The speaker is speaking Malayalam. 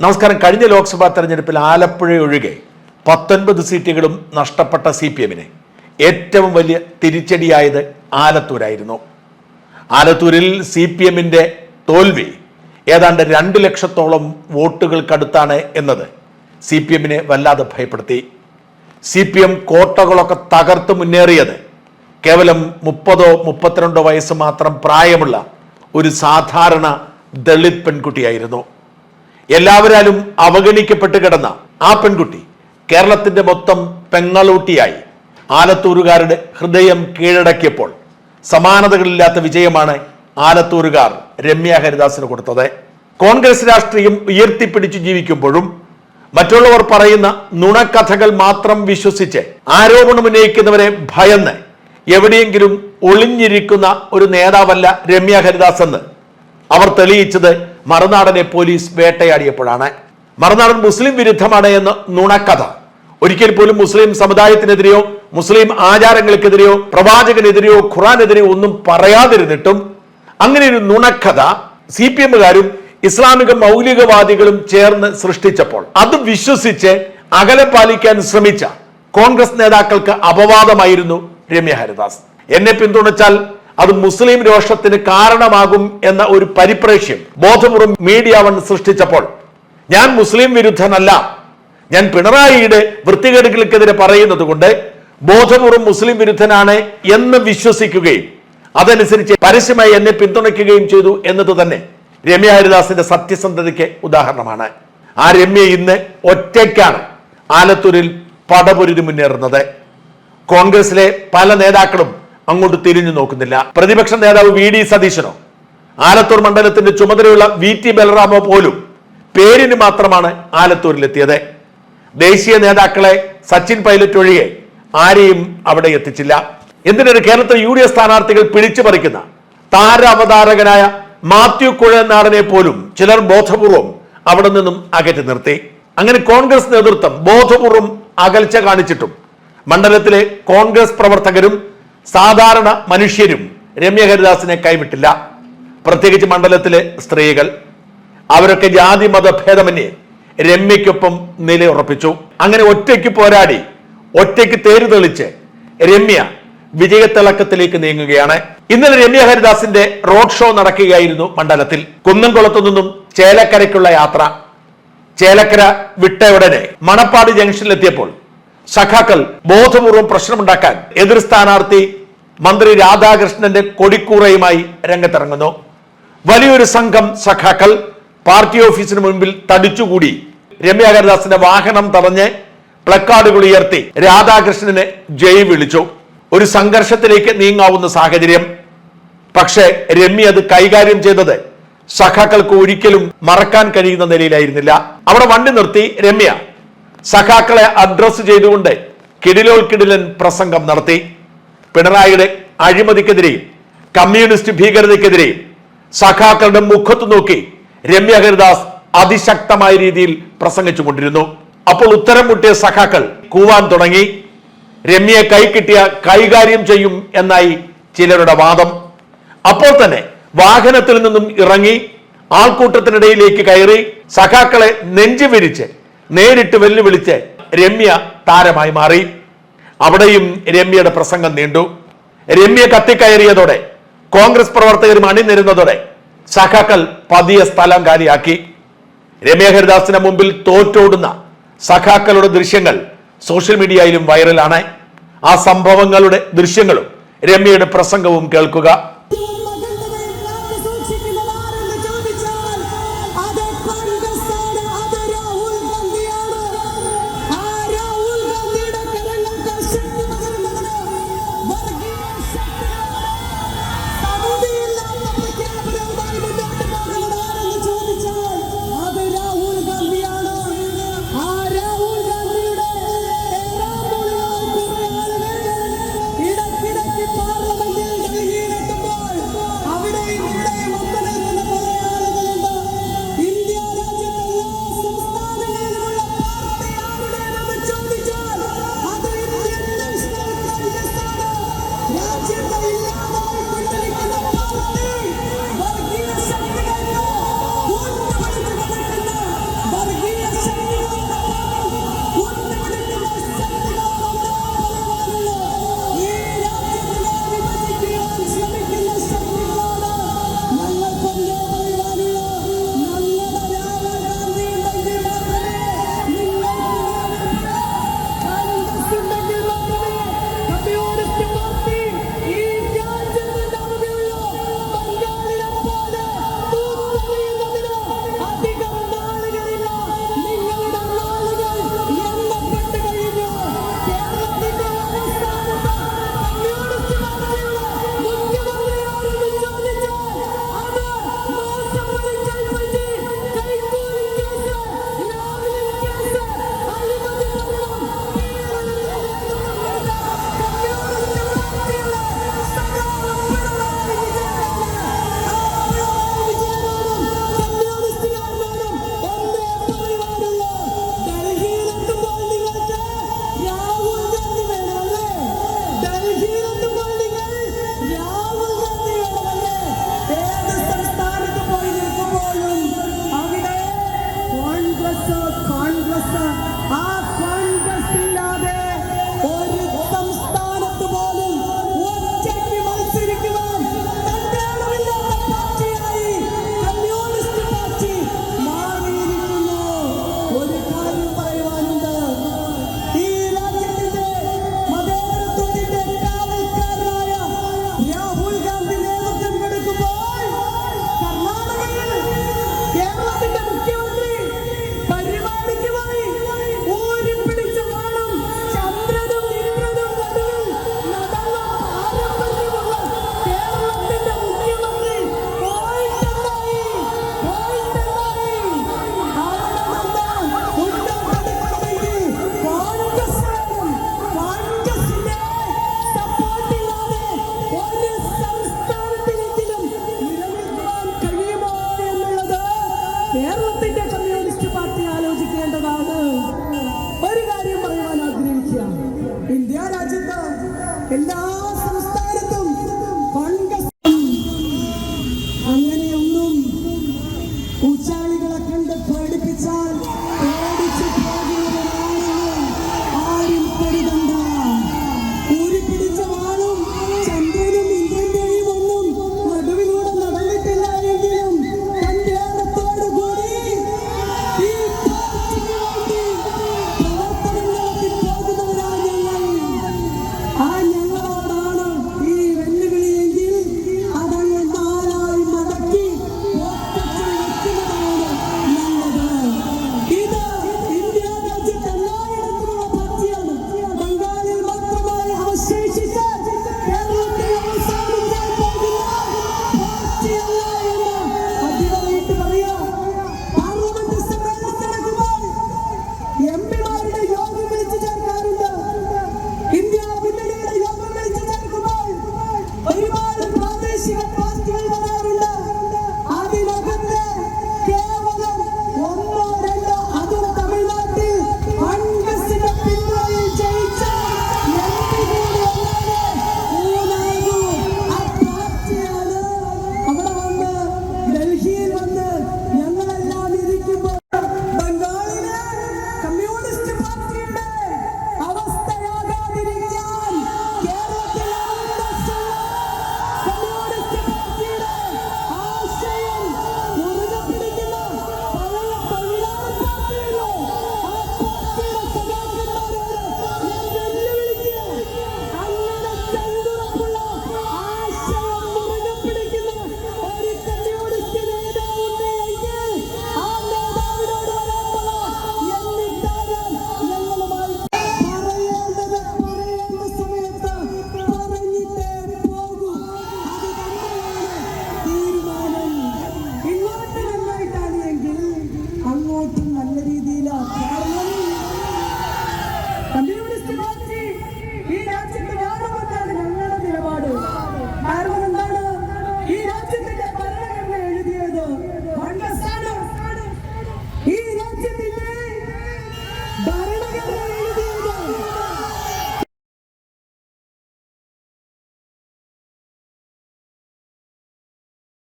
നമസ്കാരം. കഴിഞ്ഞ ലോക്സഭാ തെരഞ്ഞെടുപ്പിൽ ആലപ്പുഴ ഒഴികെ പത്തൊൻപത് സീറ്റുകളും നഷ്ടപ്പെട്ട സി പി എമ്മിന് ഏറ്റവും വലിയ തിരിച്ചടിയായത് ആലത്തൂരായിരുന്നു. ആലത്തൂരിൽ സി പി എമ്മിന്റെ തോൽവി ഏതാണ്ട് രണ്ട് ലക്ഷത്തോളം വോട്ടുകൾക്കടുത്താണ് എന്നത് സി പി എമ്മിനെ വല്ലാതെ ഭയപ്പെടുത്തി. സി പി എം കോട്ടകളൊക്കെ തകർത്ത് മുന്നേറിയത് കേവലം മുപ്പതോ മുപ്പത്തിരണ്ടോ വയസ്സ് മാത്രം പ്രായമുള്ള ഒരു സാധാരണ ദളിത് പെൺകുട്ടിയായിരുന്നു. എല്ലാവരാലും അവഗണിക്കപ്പെട്ട് കിടന്ന ആ പെൺകുട്ടി കേരളത്തിന്റെ മൊത്തം പെങ്ങളൂട്ടിയായി. ആലത്തൂരുകാരുടെ ഹൃദയം കീഴടക്കിയപ്പോൾ സമാനതകളില്ലാത്ത വിജയമാണ് ആലത്തൂരുകാർ രമ്യ ഹരിദാസിന് കൊടുത്തത്. കോൺഗ്രസ് രാഷ്ട്രീയം ഉയർത്തിപ്പിടിച്ചു ജീവിക്കുമ്പോഴും മറ്റുള്ളവർ പറയുന്ന നുണക്കഥകൾ മാത്രം വിശ്വസിച്ച് ആരോപണം ഉന്നയിക്കുന്നവരെ ഭയന്ന് എവിടെയെങ്കിലും ഒളിഞ്ഞിരിക്കുന്ന ഒരു നേതാവല്ല രമ്യ ഹരിദാസ് എന്ന് അവർ തെളിയിച്ചത് മറുനാടനെ പോലീസ് വേട്ടയാടിയപ്പോഴാണ്. മറുനാടൻ മുസ്ലിം വിരുദ്ധമാണ് എന്ന നുണക്കഥ. ഒരിക്കൽ പോലും മുസ്ലിം സമുദായത്തിനെതിരെയോ മുസ്ലിം ആചാരങ്ങൾക്കെതിരെയോ പ്രവാചകനെതിരെയോ ഖുറാനെതിരെയോ ഒന്നും പറയാതിരുന്നിട്ടും അങ്ങനെ ഒരു നുണക്കഥ സി പി എമ്മുകാരും ഇസ്ലാമിക മൗലികവാദികളും ചേർന്ന് സൃഷ്ടിച്ചപ്പോൾ അത് വിശ്വസിച്ച് അകലെ പാലിക്കാൻ ശ്രമിച്ച കോൺഗ്രസ് നേതാക്കൾക്ക് അപവാദമായിരുന്നു രമ്യ ഹരിദാസ്. എന്നെ പിന്തുണച്ചാൽ അത് മുസ്ലിം രോഷത്തിന് കാരണമാകും എന്ന ഒരു പരിപ്രേക്ഷ്യം ബോധപൂർവം മീഡിയ വൺ സൃഷ്ടിച്ചപ്പോൾ. ഞാൻ മുസ്ലിം വിരുദ്ധനല്ല. ഞാൻ പിണറായിയുടെ വൃത്തികേടുകൾക്കെതിരെ പറയുന്നത് കൊണ്ട് ബോധപൂർവം മുസ്ലിം വിരുദ്ധനാണ് എന്ന് വിശ്വസിക്കുകയും അതനുസരിച്ച് പരസ്യമായി എന്നെ പിന്തുണയ്ക്കുകയും ചെയ്തു എന്നത് തന്നെ രമ്യ ഹരിദാസിന്റെ സത്യസന്ധതയ്ക്ക് ഉദാഹരണമാണ്. ആ രമ്യ ഇന്ന് ഒറ്റയ്ക്കാണ് ആലത്തൂരിൽ പടപൊരുതി മുന്നേറുന്നത്. കോൺഗ്രസിലെ പല നേതാക്കളും അങ്ങോട്ട് തിരിഞ്ഞു നോക്കുന്നില്ല. പ്രതിപക്ഷ നേതാവ് വി ഡി സതീശനോ? ആലത്തൂർ മണ്ഡലത്തിന്റെ ചുമതലയുള്ള വി ടി ബലറാമോ പോലും പേരിന് മാത്രമാണ് ആലത്തൂരിലെത്തിയത്. ദേശീയ നേതാക്കളെ സച്ചിൻ പൈലറ്റ് ഒഴികെ ആരെയും അവിടെ എത്തിച്ചില്ല. എന്തിനൊരു കേരളത്തിലെ യു ഡി എഫ് സ്ഥാനാർത്ഥികൾ പിടിച്ചു പറിക്കുന്ന താരാവതാരകനായ മാത്യു കുഴനാടനെ പോലും ചിലർ ബോധപൂർവം അവിടെ നിന്നും അകറ്റി നിർത്തി. അങ്ങനെ കോൺഗ്രസ് നേതൃത്വം ബോധപൂർവം അകൽച്ച കാണിച്ചിട്ടും മണ്ഡലത്തിലെ കോൺഗ്രസ് പ്രവർത്തകരും സാധാരണ മനുഷ്യരും രമ്യ ഹരിദാസിനെ കൈവിട്ടില്ല. പ്രത്യേകിച്ച് മണ്ഡലത്തിലെ സ്ത്രീകൾ. അവരൊക്കെ ജാതി മത ഭേദമന്യേ രമ്യയ്ക്കൊപ്പം നിലയുറപ്പിച്ചു. അങ്ങനെ ഒറ്റയ്ക്ക് പോരാടി ഒറ്റയ്ക്ക് തേര് തെളിച്ച് രമ്യ വിജയത്തിളക്കത്തിലേക്ക് നീങ്ങുകയാണ്. ഇന്നലെ രമ്യ ഹരിദാസിന്റെ റോഡ് ഷോ നടക്കുകയായിരുന്നു മണ്ഡലത്തിൽ. കുന്നംകുളത്തു നിന്നും ചേലക്കരയ്ക്കുള്ള യാത്ര. ചേലക്കര വിട്ട ഉടനെ മണപ്പാട് ജംഗ്ഷനിലെത്തിയപ്പോൾ സഖാക്കൾ ബോധപൂർവം പ്രശ്നമുണ്ടാക്കാൻ എതിർ സ്ഥാനാർത്ഥി മന്ത്രി രാധാകൃഷ്ണന്റെ കൊടിക്കൂറയുമായി രംഗത്തിറങ്ങുന്നു. വലിയൊരു സംഘം സഖാക്കൾ പാർട്ടി ഓഫീസിന് മുൻപിൽ തടിച്ചുകൂടി രമ്യ ഹരിദാസിന്റെ വാഹനം തടഞ്ഞ് പ്ലക്കാർഡുകൾ ഉയർത്തി രാധാകൃഷ്ണനെ ജയ് വിളിച്ചു. ഒരു സംഘർഷത്തിലേക്ക് നീങ്ങാവുന്ന സാഹചര്യം. പക്ഷേ രമ്യ അത് കൈകാര്യം ചെയ്തത് സഖാക്കൾക്ക് ഒരിക്കലും മറക്കാൻ കഴിയുന്ന നിലയിലായിരുന്നില്ല. അവിടെ വണ്ടി നിർത്തി രമ്യ സഖാക്കളെ അഡ്രസ് ചെയ്തുകൊണ്ട് കിടിലോൽക്കിടിലൻ പ്രസംഗം നടത്തി. പിണറായിയുടെ അഴിമതിക്കെതിരെയും കമ്മ്യൂണിസ്റ്റ് ഭീകരതയ്ക്കെതിരെയും സഖാക്കളുടെ മുഖത്ത് നോക്കി രമ്യ ഹരിദാസ് അതിശക്തമായ രീതിയിൽ പ്രസംഗിച്ചുകൊണ്ടിരുന്നു. അപ്പോൾ ഉത്തരം മുട്ടിയ സഖാക്കൾ കൂവാൻ തുടങ്ങി. രമ്യയെ കൈ കിട്ടിയ കൈകാര്യം ചെയ്യും എന്നായി ചിലരുടെ വാദം. അപ്പോൾ തന്നെ വാഹനത്തിൽ നിന്നും ഇറങ്ങി ആൾക്കൂട്ടത്തിനിടയിലേക്ക് കയറി സഖാക്കളെ നെഞ്ചു വിരിച്ച് നേരിട്ട് വെല്ലുവിളിച്ച് രമ്യ താരമായി മാറി. അവിടെയും രമ്യയുടെ പ്രസംഗം നീണ്ടു. രമ്യ കത്തിക്കയറിയതോടെ കോൺഗ്രസ് പ്രവർത്തകരും അണിനിരുന്നതോടെ സഖാക്കൾ പതിയ സ്ഥലം കാലിയാക്കി. രമ്യ ഹരിദാസിന് മുമ്പിൽ തോറ്റോടുന്ന സഖാക്കളുടെ ദൃശ്യങ്ങൾ സോഷ്യൽ മീഡിയയിലും വൈറലാണ്. ആ സംഭവങ്ങളുടെ ദൃശ്യങ്ങളും രമ്യയുടെ പ്രസംഗവും കേൾക്കുക. what ഉച്ചാളികളെ കണ്ട് പേടിപ്പിച്ചാൽ